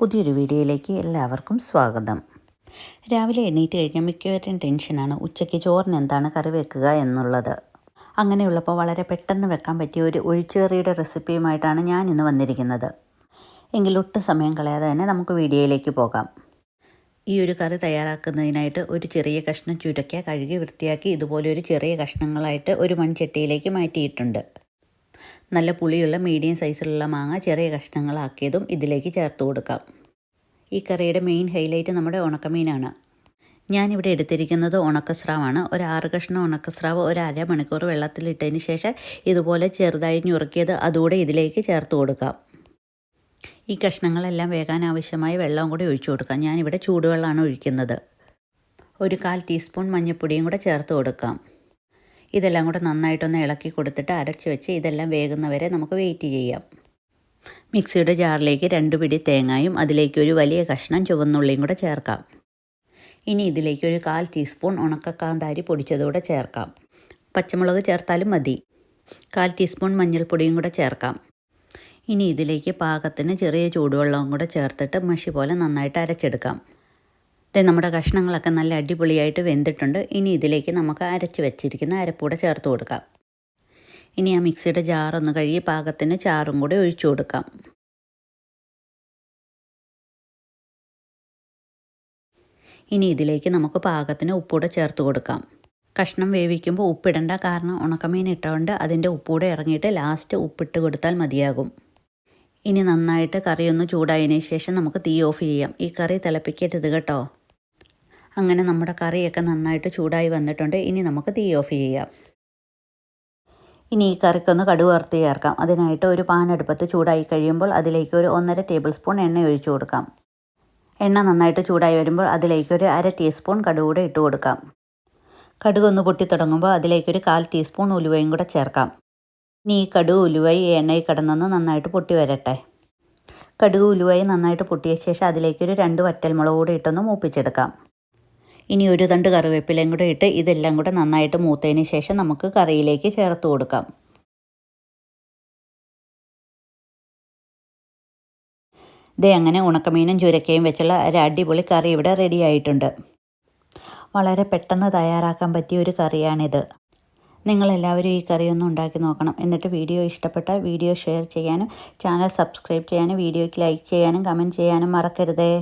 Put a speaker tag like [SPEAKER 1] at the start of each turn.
[SPEAKER 1] പുതിയൊരു വീഡിയോയിലേക്ക് എല്ലാവർക്കും സ്വാഗതം. രാവിലെ എണീറ്റ് കഴിഞ്ഞാൽ മിക്കവരും ടെൻഷനാണ്. ഉച്ചയ്ക്ക് ചോറിന് എന്താണ് കറി വെക്കുക എന്നുള്ളത്. അങ്ങനെയുള്ളപ്പോൾ വളരെ പെട്ടെന്ന് വെക്കാൻ പറ്റിയ ഒരു ഒഴിച്ചേറിയുടെ റെസിപ്പിയുമായിട്ടാണ് ഞാൻ ഇന്ന് വന്നിരിക്കുന്നത്. എങ്കിൽ ഒട്ടും സമയം കളയാതെ തന്നെ നമുക്ക് വീഡിയോയിലേക്ക് പോകാം. ഈ ഒരു കറി തയ്യാറാക്കുന്നതിനായിട്ട് ഒരു ചെറിയ കഷ്ണം ചുരക്ക കഴുകി വൃത്തിയാക്കി ഇതുപോലെ ഒരു ചെറിയ കഷ്ണങ്ങളായിട്ട് ഒരു മൺചട്ടിയിലേക്ക് മാറ്റിയിട്ടുണ്ട്. നല്ല പുളിയുള്ള മീഡിയം സൈസിലുള്ള മാങ്ങ ചെറിയ കഷ്ണങ്ങളാക്കിയതും ഇതിലേക്ക് ചേർത്ത് കൊടുക്കാം. ഈ കറിയുടെ മെയിൻ ഹൈലൈറ്റ് നമ്മുടെ ഉണക്കമീനാണ്. ഞാനിവിടെ എടുത്തിരിക്കുന്നത് ഉണക്കസ്രാവാണ്. ഒരു ആറ് കഷ്ണം ഉണക്കസ്രാവ് ഒരു അര മണിക്കൂർ വെള്ളത്തിലിട്ടതിന് ശേഷം ഇതുപോലെ ചെറുതായി ഞുറുക്കിയത് അതുകൂടെ ഇതിലേക്ക് ചേർത്ത് കൊടുക്കാം. ഈ കഷ്ണങ്ങളെല്ലാം വേകാൻ ആവശ്യമായ വെള്ളം കൂടി ഒഴിച്ചു കൊടുക്കാം. ഞാനിവിടെ ചൂടുവെള്ളമാണ് ഒഴിക്കുന്നത്. ഒരു കാൽ ടീസ്പൂൺ മഞ്ഞൾപ്പൊടിയും കൂടെ ചേർത്ത് കൊടുക്കാം. ഇതെല്ലാം കൂടെ നന്നായിട്ടൊന്ന് ഇളക്കി കൊടുത്തിട്ട് അരച്ച് വെച്ച് ഇതെല്ലാം വേകുന്നവരെ നമുക്ക് വെയിറ്റ് ചെയ്യാം. മിക്സിയുടെ ജാറിലേക്ക് രണ്ട് പിടി തേങ്ങായും അതിലേക്ക് ഒരു വലിയ കഷ്ണം ചുവന്നുള്ളിയും കൂടെ ചേർക്കാം. ഇനി ഇതിലേക്ക് ഒരു കാൽ ടീസ്പൂൺ ഉണക്കക്കാന്താരി പൊടിച്ചതുകൂടെ ചേർക്കാം. പച്ചമുളക് ചേർത്താലും മതി. കാൽ ടീസ്പൂൺ മഞ്ഞൾപ്പൊടിയും കൂടെ ചേർക്കാം. ഇനി ഇതിലേക്ക് പാകത്തിന് ചെറിയ ചൂടുവെള്ളവും കൂടെ ചേർത്തിട്ട് മഷി പോലെ നന്നായിട്ട് അരച്ചെടുക്കാം. നമ്മുടെ കഷ്ണങ്ങളൊക്കെ നല്ല അടിപൊളിയായിട്ട് വെന്തിട്ടുണ്ട്. ഇനി ഇതിലേക്ക് നമുക്ക് അരച്ച് വെച്ചിരിക്കുന്ന അരപ്പൂടെ ചേർത്ത് കൊടുക്കാം. ഇനി ആ മിക്സിയുടെ ജാറൊന്ന് കഴുകി പാകത്തിന് ചാറും കൂടി ഒഴിച്ചു കൊടുക്കാം. ഇനി ഇതിലേക്ക് നമുക്ക് പാകത്തിന് ഉപ്പൂടെ ചേർത്ത് കൊടുക്കാം. കഷ്ണം വേവിക്കുമ്പോൾ ഉപ്പിടണ്ട കാരണം ഉണക്കമീൻ ഇട്ടുകൊണ്ട് അതിന്റെ ഉപ്പൂടെ ഇറങ്ങിയിട്ട് ലാസ്റ്റ് ഉപ്പിട്ട് കൊടുത്താൽ മതിയാകും. ഇനി നന്നായിട്ട് കറിയൊന്ന് ചൂടായതിനു ശേഷം നമുക്ക് തീ ഓഫ് ചെയ്യാം. ഈ കറി തിളപ്പിക്കരുത് കേട്ടോ. അങ്ങനെ നമ്മുടെ കറിയൊക്കെ നന്നായിട്ട് ചൂടായി വന്നിട്ടുണ്ട്. ഇനി നമുക്ക് തീ ഓഫ് ചെയ്യാം. ഇനി ഈ കറിക്കൊന്ന് കടുക് വറുത്ത് ചേർക്കാം. അതിനായിട്ട് ഒരു പാൻ അടുപ്പത്ത് ചൂടായി കഴിയുമ്പോൾ അതിലേക്ക് ഒരു ഒന്നര ടേബിൾ സ്പൂൺ എണ്ണ ഒഴിച്ചു കൊടുക്കാം. എണ്ണ നന്നായിട്ട് ചൂടായി വരുമ്പോൾ അതിലേക്ക് ഒരു അര ടീസ്പൂൺ കടുക് കൂടെ ഇട്ട് കൊടുക്കാം. കടുക് ഒന്ന് പൊട്ടി തുടങ്ങുമ്പോൾ അതിലേക്കൊരു കാൽ ടീസ്പൂൺ ഉലുവയും കൂടെ ചേർക്കാം. ഇനി ഈ കടുക് ഉലുവായി എണ്ണയിൽ കിടന്നൊന്ന് നന്നായിട്ട് പൊട്ടി വരട്ടെ. കടുക് ഉലുവായി നന്നായിട്ട് പൊട്ടിയ ശേഷം അതിലേക്കൊരു രണ്ട് വറ്റൽമുളക് കൂടെ ഇട്ടൊന്ന് മൂപ്പിച്ചെടുക്കാം. ഇനി ഒരു തണ്ട് കറിവേപ്പിലയും കൂടെ ഇട്ട് ഇതെല്ലാം കൂടെ നന്നായിട്ട് മൂത്തതിന് ശേഷം നമുക്ക് കറിയിലേക്ക് ചേർത്ത് കൊടുക്കാം. ഇതേ അങ്ങനെ ഉണക്കമീനും ചുരക്കയും വെച്ചുള്ള ഒരു അടിപൊളി കറി ഇവിടെ റെഡി ആയിട്ടുണ്ട്. വളരെ പെട്ടെന്ന് തയ്യാറാക്കാൻ പറ്റിയ ഒരു കറിയാണിത്. നിങ്ങളെല്ലാവരും ഈ കറി ഒന്ന് ഉണ്ടാക്കി നോക്കണം. എന്നിട്ട് വീഡിയോ ഇഷ്ടപ്പെട്ടാൽ വീഡിയോ ഷെയർ ചെയ്യാനും ചാനൽ സബ്സ്ക്രൈബ് ചെയ്യാനും വീഡിയോയ്ക്ക് ലൈക്ക് ചെയ്യാനും കമന്റ് ചെയ്യാനും മറക്കരുതേ.